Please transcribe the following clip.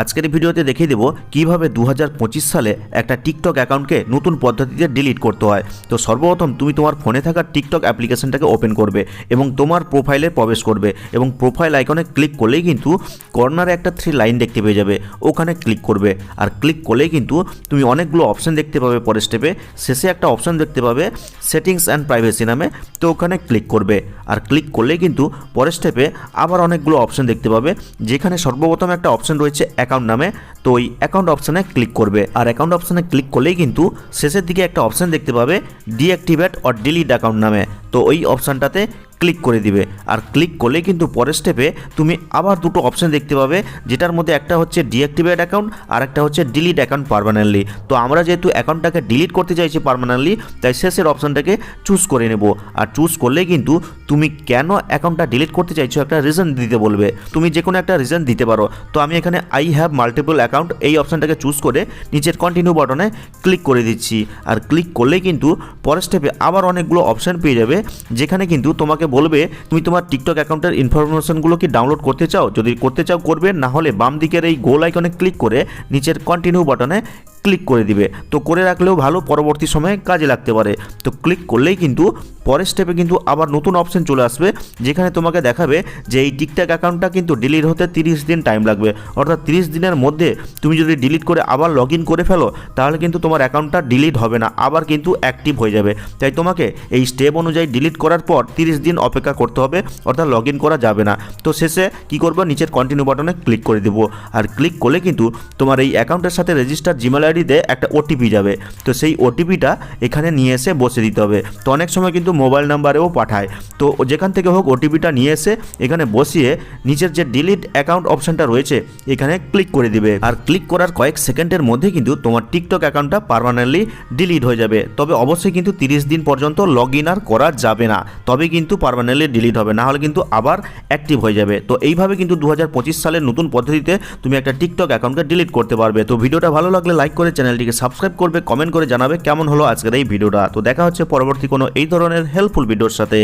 আজকের এই ভিডিওতে দেখিয়ে দেবো কীভাবে দু সালে একটা টিকটক অ্যাকাউন্টকে নতুন পদ্ধতিতে ডিলিট করতে হয়। তো সর্বপ্রথম তুমি তোমার ফোনে থাকা টিকটক অ্যাপ্লিকেশনটাকে ওপেন করবে এবং তোমার প্রোফাইলে প্রবেশ করবে এবং প্রোফাইল আইকনে ক্লিক করলেই কিন্তু কর্নারে একটা থ্রি লাইন দেখতে পেয়ে যাবে। ওখানে ক্লিক করবে। আর ক্লিক করলেই কিন্তু তুমি অনেকগুলো অপশান দেখতে পাবে পরের স্টেপে শেষে একটা অপশান দেখতে পাবে সেটিংস অ্যান্ড প্রাইভেসি নামে। তো ওখানে ক্লিক করবে। আর ক্লিক করলেই কিন্তু পরের স্টেপে আবার অনেকগুলো অপশান দেখতে পাবে। যেখানে সর্বপ্রথম একটা অপশন রয়েছে অ্যাকাউন্ট নামে, তো ওই অ্যাকাউন্ট অপশানে ক্লিক করবে। আর অ্যাকাউন্ট অপশানে ক্লিক করলেই কিন্তু শেষের দিকে একটা অপশান দেখতে পাবে ডিঅ্যাক্টিভেট অর ডিলিট অ্যাকাউন্ট নামে। তো ওই অপশানটাতে ক্লিক করে দিবে। আর ক্লিক করলে কিন্তু পরের স্টেপে তুমি আবার দুটো অপশন দেখতে পাবে, যেটার মধ্যে একটা হচ্ছে ডিঅ্যাক্টিভেট অ্যাকাউন্ট আর একটা হচ্ছে ডিলিট অ্যাকাউন্ট পারমানেন্টলি তো আমরা যেহেতু অ্যাকাউন্টটাকে ডিলিট করতে চাইছি পারমানেন্টলি তাই শেষের অপশনটাকে চুজ করে নেব। আর চুজ করলে কিন্তু তুমি কেন অ্যাকাউন্টটা ডিলিট করতে চাইছো একটা রিজন দিতে বলবে। তুমি যে কোনো একটা রিজন দিতে পারো। তো আমি এখানে আই হ্যাভ মাল্টিপল অ্যাকাউন্ট এই অপশনটাকে চুজ করে নিচের কন্টিনিউ বাটনে ক্লিক করে দিচ্ছি। আর ক্লিক করলেই কিন্তু পরের স্টেপে আবার অনেকগুলো অপশন পেয়ে যাবে, যেখানে কিন্তু তোমাকে বলবে, তুমি তোমার টিকটক অ্যাকাউন্টের ইনফরমেশনগুলো কি ডাউনলোড করতে চাও? যদি করতে চাও, করবে, না হলে বাম দিকের এই গোল আইকনে ক্লিক করে নিচের কন্টিনিউ বাটনে ক্লিক করে দিবে। তো করে রাখলেও ভালো, পরবর্তী সময়ে কাজে লাগতে পারে। তো ক্লিক করলেই কিন্তু পরের স্টেপে কিন্তু আবার নতুন অপশন চলে আসবে, যেখানে তোমাকে দেখাবে যে এই টিকটক অ্যাকাউন্টটা কিন্তু ডিলিট হতে তিরিশ দিন টাইম লাগবে। অর্থাৎ তিরিশ দিনের মধ্যে তুমি যদি ডিলিট করে আবার লগ ইন করে ফেলো, তাহলে কিন্তু তোমার অ্যাকাউন্টটা ডিলিট হবে না, আবার কিন্তু অ্যাক্টিভ হয়ে যাবে। তাই তোমাকে এই স্টেপ অনুযায়ী ডিলিট করার পর তিরিশ দিন অপেক্ষা করতে হবে, অর্থাৎ লগ ইন করা যাবে না। তো শেষে কি করব? নিচের কন্টিনিউ বাটনে ক্লিক করে দেবো। আর ক্লিক করলে কিন্তু তোমার এই অ্যাকাউন্টের সাথে রেজিস্টার জিমেল আইডিতে একটা ওটিপি যাবে। তো সেই ওটিপিটা এখানে নিয়ে এসে বসে দিতে হবে। তো অনেক সময় কিন্তু মোবাইল নাম্বারেও পাঠায়। তো যেখান থেকে হোক ওটিপিটা নিয়ে এসে এখানে বসিয়ে নিচের যে ডিলিট অ্যাকাউন্ট অপশনটা রয়েছে, এখানে ক্লিক করে দিবে। আর ক্লিক করার কয়েক সেকেন্ডের মধ্যে কিন্তু তোমার টিকটক অ্যাকাউন্টটা পারমানেন্টলি ডিলিট হয়ে যাবে। তবে অবশ্যই কিন্তু তিরিশ দিন পর্যন্ত লগ ইন আর করা যাবে না। তবে কিন্তু পারমানেন্টলি ডিলিট হবে। না হলে কিন্তু আবার অ্যাক্টিভ হয়ে যাবে। তো এইভাবে কিন্তু দু হাজার পঁচিশ সালের নতুন পদ্ধতিতে তুমি একটা টিকটক অ্যাকাউন্টকে ডিলিট করতে পারবে। তো ভিডিওটা ভালো লাগলে লাইক করে চ্যানেলটিকে সাবস্ক্রাইব করবে কমেন্ট করে জানাবে কেমন হলো আজকের এই ভিডিওটা। তো দেখা হচ্ছে পরবর্তী কোনো এই ধরনের হেল্পফুল ভিডিওর সাথে।